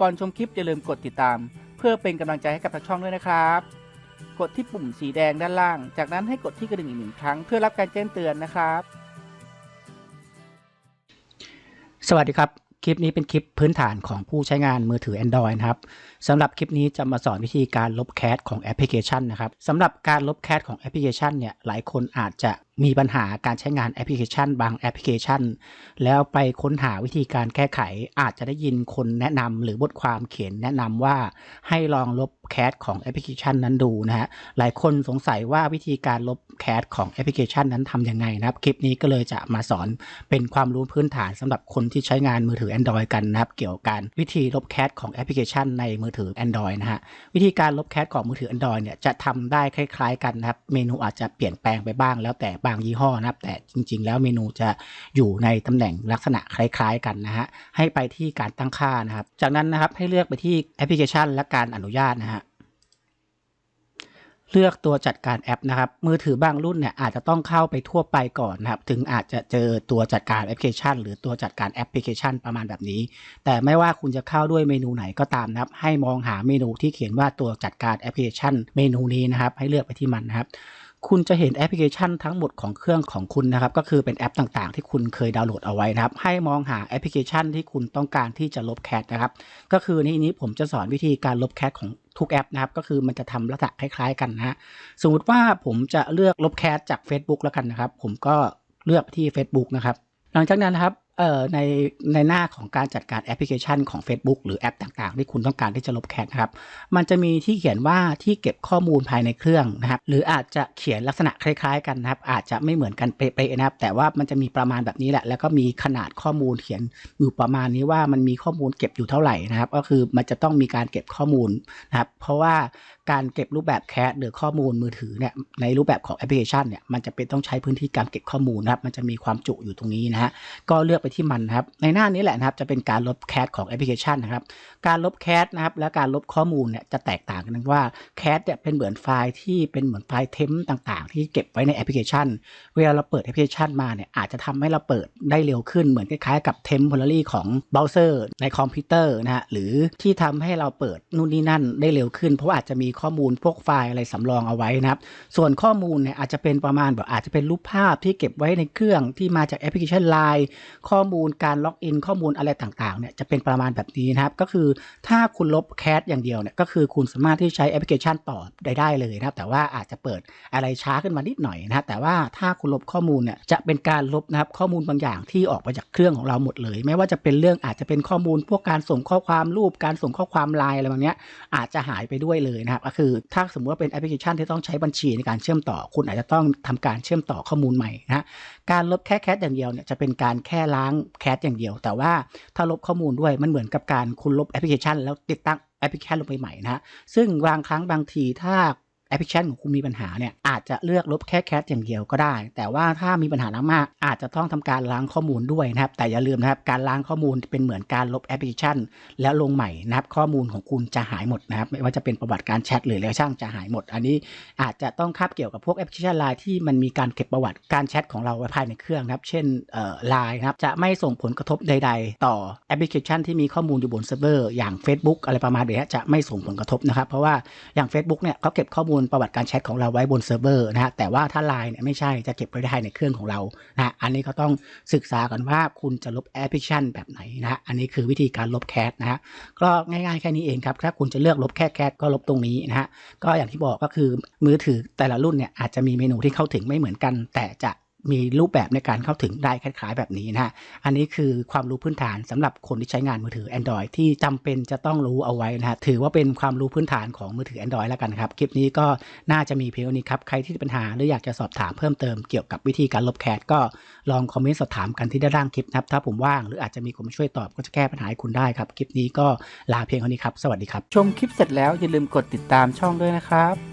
ก่อนชมคลิปอย่าลืมกดติดตาม เพื่อเป็นกำลังใจให้กับทางช่องด้วยนะครับ กดที่ปุ่มสีแดงด้านล่าง จากนั้นให้กดที่กระดิ่งอีกหนึ่งครั้งเพื่อรับการแจ้งเตือนนะครับ สวัสดีครับ คลิปนี้เป็นคลิปพื้นฐานของผู้ใช้งานมือถือ Android นะครับสำหรับคลิปนี้จะมาสอนวิธีการลบแคชของแอปพลิเคชันนะครับสำหรับการลบแคชของแอปพลิเคชันเนี่ยหลายคนอาจจะ มีปัญหาการใช้งานแอปพลิเคชัน บางแอปพลิเคชัน แล้วไปค้นหาวิธีการแก้ไข อาจจะได้ยินคนแนะนำหรือบทความเขียนแนะนำว่าให้ลองลบแคชของแอปพลิเคชันนั้นดูนะฮะ หลายคนสงสัยว่าวิธีการลบแคชของแอปพลิเคชันนั้นทำยังไงนะครับ คลิปนี้ก็เลยจะมาสอนเป็นความรู้พื้นฐานสำหรับคนที่ใช้งานมือถือ Android กันนะครับ เกี่ยวกับการวิธีลบแคชของแอปพลิเคชันในมือถือ Android นะฮะ วิธีการลบแคชของมือถือ Android เนี่ยจะทำได้คล้าย ๆ กันนะครับ เมนูอาจจะเปลี่ยนแปลงไปบ้างแล้วแต่บางยี่ห้อนะครับ แต่จริง ๆ แล้วเมนูจะอยู่ในตำแหน่งลักษณะคล้าย ๆ กันนะฮะให้ไปที่การตั้งค่านะครับ จากนั้นนะครับให้เลือกไปที่แอปพลิเคชัน และการอนุญาตนะฮะเลือกตัวจัดการแอปนะครับ มือถือบางรุ่นเนี่ยอาจจะต้องเข้าไปทั่วไปก่อนนะครับ ถึงอาจจะเจอตัวจัดการแอปพลิเคชัน หรือตัวจัดการแอปพลิเคชันประมาณแบบนี้ แต่ไม่ว่าคุณจะเข้าด้วยเมนูไหนก็ตามนะครับ ให้มองหาเมนูที่เขียนว่าตัวจัดการแอปพลิเคชัน เมนูนี้นะครับ ให้เลือกไปที่มันนะครับ คุณจะเห็นแอปพลิเคชันทั้งหมดของเครื่องของคุณนะครับ ก็คือเป็นแอปต่างๆ ที่คุณเคยดาวน์โหลดเอาไว้นะครับ ให้มองหาแอปพลิเคชันที่คุณต้องการที่จะลบแคชนะครับ ก็คือในนี้ผมจะสอนวิธีการลบแคชของทุกแอปนะครับ ก็คือมันจะทำลักษณะคล้าย ๆ กันนะฮะ สมมติว่าผมจะเลือกลบแคสจาก Facebook แล้วกันนะครับ ผมก็เลือกที่ Facebook นะครับ หลังจากนั้นนะครับ เอ่อในในหน้าของการจัดการแอปพลิเคชันของ Facebook หรือแอปต่างๆ ที่คุณต้องการที่จะลบแคสนะครับ มันจะมีที่เขียนว่าที่เก็บข้อมูลภายในเครื่องนะครับ หรืออาจจะเขียนลักษณะคล้ายๆ กันนะครับ อาจจะไม่เหมือนกันเป๊ะๆนะครับ แต่ว่ามันจะมีประมาณแบบนี้แหละ แล้วก็มีขนาดข้อมูลเขียนอยู่ประมาณนี้ว่ามันมีข้อมูลเก็บอยู่เท่าไหร่นะครับ ก็คือมันจะต้องมีการเก็บข้อมูลนะครับ เพราะว่าการเก็บรูปแบบแคสหรือข้อมูลมือถือเนี่ยในรูปแบบของแอปพลิเคชันเนี่ยมันจะเป็นต้องใช้พื้นที่การเก็บข้อมูลนะครับ มันจะมีความจุอยู่ตรงนี้นะฮะก็เลือกไปที่มันนะครับ ในหน้านี้แหละนะครับ จะเป็นการลบแคสของแอปพลิเคชันนะครับ การลบแคสนะครับ และการลบข้อมูลเนี่ยจะแตกต่างกันว่าแคสเนี่ยเป็นเหมือนไฟล์ที่เป็นเหมือนไฟล์เทมต่างๆ ที่เก็บไว้ในแอปพลิเคชัน เวลาเราเปิดแอปพลิเคชันมาเนี่ยอาจจะทำให้เราเปิดได้เร็วขึ้นเหมือนคล้ายๆกับ temporary ของเบราว์เซอร์ในคอมพิวเตอร์นะฮะหรือที่ทำให้เราเปิดนู่นนี่นั่นได้เร็วขึ้น เพราะาอาจจะมีข้อมูลพวกไฟล์อะไรสำรองเอาไว้นะครับ ส่วนข้อมูลเนี่ยอาจจะเป็นประมาณแบบอาจจะเป็นรูปภาพที่เก็บไว้ในเครื่องที่มาจากแอปพลิเคชัน Line ข้อข้อมูลการล็อกอินข้อมูลอะไรต่างๆเนี่ยจะเป็นประมาณแบบนี้นะครับ ก็คือถ้าคุณลบแคสอย่างเดียวเนี่ยก็คือคุณสามารถที่ใช้แอปพลิเคชันต่อได้ได้เลยนะครับ แต่ว่าอาจจะเปิดอะไรช้าขึ้นมานิดหน่อยนะครับแต่ว่าถ้าคุณลบข้อมูลเนี่ยจะเป็นการลบนะครับข้อมูลบางอย่างที่ออกมาจากเครื่องของเราหมดเลย ไม่ว่าจะเป็นเรื่องอาจจะเป็นข้อมูลพวกการส่งข้อความรูปการส่งข้อความไลน์อะไรบางเนี้ยอาจจะหายไปด้วยเลยนะครับ ก็คือถ้าสมมติว่าเป็นแอปพลิเคชันที่ต้องใช้บัญชีในการเชื่อมต่อ คุณอาจจะต้องทำการเชื่อมต่อข้อมูลใหม่นะฮะการลบแค่แคสอย่างเดียวเนี่ยจะเป็นการแค่ล้างแคสอย่างเดียว แต่ว่าถ้าลบข้อมูลด้วยมันเหมือนกับการคุณลบแอปพลิเคชัน แล้วติดตั้งแอปพลิเคชันลงไปใหม่นะฮะซึ่งบางครั้งบางทีถ้า แอปพลิเคชันของคุณมีปัญหาเนี่ยอาจจะเลือกลบแค่แคสอย่างเดียวก็ได้ แต่ว่าถ้ามีปัญหามากๆอาจจะต้องทำการล้างข้อมูลด้วยนะครับ แต่อย่าลืมนะครับการล้างข้อมูลเป็นเหมือนการลบแอปพลิเคชัน แล้วลงใหม่นะครับข้อมูลของคุณจะหายหมดนะครับไม่ว่าจะเป็นประวัติการแชทหรืออะไรช่างจะหายหมด อันนี้อาจจะต้องคาบเกี่ยวกับพวกแอปพลิเคชันไลน์ที่มันมีการเก็บประวัติการแชทของเราไว้ภายในเครื่องนะครับ เช่นไลน์นะครับจะไม่ส่งผลกระทบใด ๆ ต่อแอปพลิเคชันที่มีข้อมูลอยู่บนเซิร์ฟเวอร์อย่าง Facebook อะไรประมาณนี้จะไม่ส่งผลกระทบนะครับเพราะว่าอย่าง Facebook เนี่ยเขาเก็บข้อมูลประวัติการแชทของเราไว้บนเซิร์ฟเวอร์นะฮะแต่ว่าถ้าไลน์เนี่ยไม่ใช่จะเก็บไว้ได้ในเครื่องของเรานะฮะอันนี้ก็ต้องศึกษากันว่าคุณจะลบแอปพลิเคชันแบบไหนนะฮะอันนี้คือวิธีการลบแคทนะฮะก็ง่ายๆแค่นี้เองครับถ้าคุณจะเลือกลบแค่แคทก็ลบตรงนี้นะฮะก็อย่างที่บอกก็คือมือถือแต่ละรุ่นเนี่ยอาจจะมีเมนูที่เข้าถึงไม่เหมือนกัน แต่จะ มีรูปแบบในการเข้าถึงได้คล้าย ๆ แบบนี้นะฮะ อันนี้คือความรู้พื้นฐานสำหรับคนที่ใช้งานมือถือ Android ที่จำเป็นจะต้องรู้เอาไว้นะฮะ ถือว่าเป็นความรู้พื้นฐานของมือถือ Android แล้วกันครับ คลิปนี้ก็น่าจะมีเพียงนี้ครับ ใครที่มีปัญหาหรืออยากจะสอบถามเพิ่มเติมเกี่ยวกับวิธีการลบแคสก็ลองคอมเมนต์สอบถามกันที่ด้านล่างคลิปนะครับ ถ้าผมว่างหรืออาจจะมีคนมาช่วยตอบก็จะแก้ปัญหาให้คุณได้ครับ คลิปนี้ก็ลาเพียงเท่านี้ครับ สวัสดีครับ ชมคลิปเสร็จแล้วอย่าลืมกดติดตามช่องด้วยนะครับ